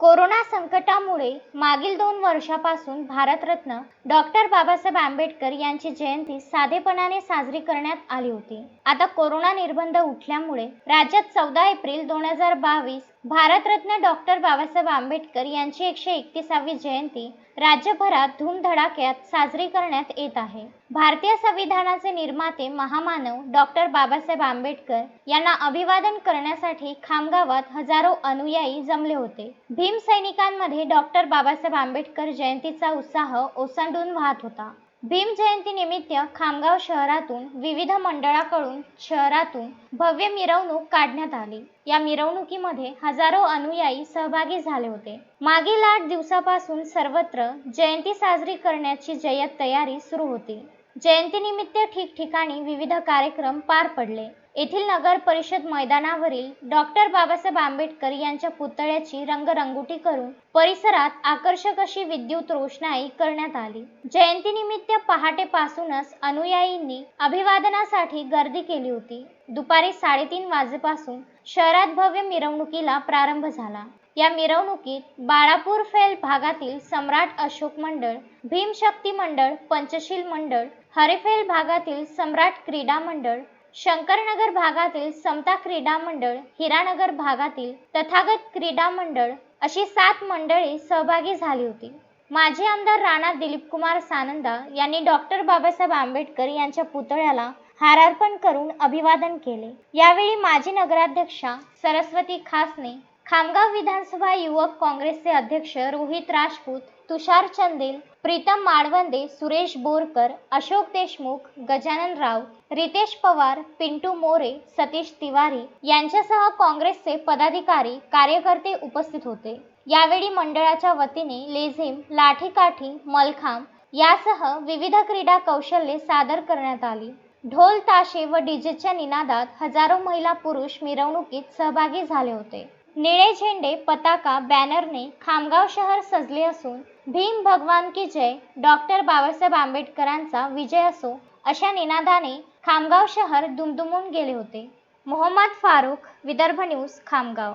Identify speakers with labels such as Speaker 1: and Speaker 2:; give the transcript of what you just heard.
Speaker 1: Corona संकटामुळे मागील दोन वर्षापासून भारतरत्न डॉक्टर बाबासाहेब आंबेडकर यांची जयंती साधेपणाने साजरी करण्यात आली होती. आता कोरोना निर्बंध उठल्यामुळे राज्यात चौदा एप्रिल दोन हजार बावीस भारतरत्न डॉक्टर बाबासाहेब आंबेडकर यांची एकशे एकतीसावी जयंती राज्यभरात धूमधडाक्यात साजरी करण्यात येत आहे. भारतीय संविधानाचे निर्माते महामानव डॉक्टर बाबासाहेब आंबेडकर यांना अभिवादन करण्यासाठी खामगावात हजारो अनुयायी जमले होते. भीम सैनिकांमध्ये डॉक्टर बाबासाहेब आंबेडकर जयंतीचा उत्साह ओसंडून वाहत होता. भीम निमित्त खामगाव शहरातून विविध मंडळाकडून शहरातून भव्य मिरवणूक काढण्यात आली. या मिरवणुकीमध्ये हजारो अनुयायी सहभागी झाले होते. मागील आठ दिवसापासून सर्वत्र जयंती साजरी करण्याची जय्यत तयारी सुरू होती. जयंतीनिमित्त ठिकठिकाणी विविध कार्यक्रम पार पडले. येथील नगर परिषद मैदानावरील डॉक्टर बाबासाहेब आंबेडकर यांच्या पुतळ्याची रंगरंगोटी करून परिसरात आकर्षक अशी विद्युत रोषणाई करण्यात आली. जयंतीनिमित्त पहाटेपासूनच अनुयायींनी अभिवादनासाठी गर्दी केली होती. दुपारी साडेतीन वाजेपासून शहरात भव्य मिरवणुकीला प्रारंभ झाला. या मिरवणुकीत बाळापूर फेल भागातील सम्राट अशोक मंडळ भीमशक्ती मंडळ पंचशील मंडळ हरिफेल भागातील सम्राट क्रीडा मंडळ शंकरनगर भागातील समता क्रीडा मंडळ हिरानगर भागातील तथागत क्रीडा मंडळ अशी सात मंडळे सहभागी झाली होती. माजी आमदार राणा दिलीपकुमार सानंदा यांनी डॉक्टर बाबासाहेब आंबेडकर यांच्या पुतळ्याला हारार्पण करून अभिवादन केले. यावेळी माजी नगराध्यक्षा सरस्वती खासने खामगाव विधानसभा युवक काँग्रेसचे अध्यक्ष रोहित राजपूत तुषार चंदेल प्रीतम माळवंदे सुरेश बोरकर अशोक देशमुख गजानन राव रितेश पवार पिंटू मोरे सतीश तिवारी यांच्यासह काँग्रेसचे पदाधिकारी कार्यकर्ते उपस्थित होते. यावेळी मंडळाच्या वतीने लेझिम लाठीकाठी मलखांब यासह विविध क्रीडा कौशल्ये सादर करण्यात आली. ढोल ताशे व डीजेच्या निनादात हजारो महिला पुरुष मिरवणुकीत सहभागी झाले होते. निळे झेंडे पताका बॅनरने खामगाव शहर सजले असून भीम भगवान की जय डॉक्टर बाबासाहेब आंबेडकरांचा विजय असो अशा निनादाने खामगाव शहर दुमदुमून गेले होते. मोहम्मद फारूक विदर्भ न्यूज खामगाव.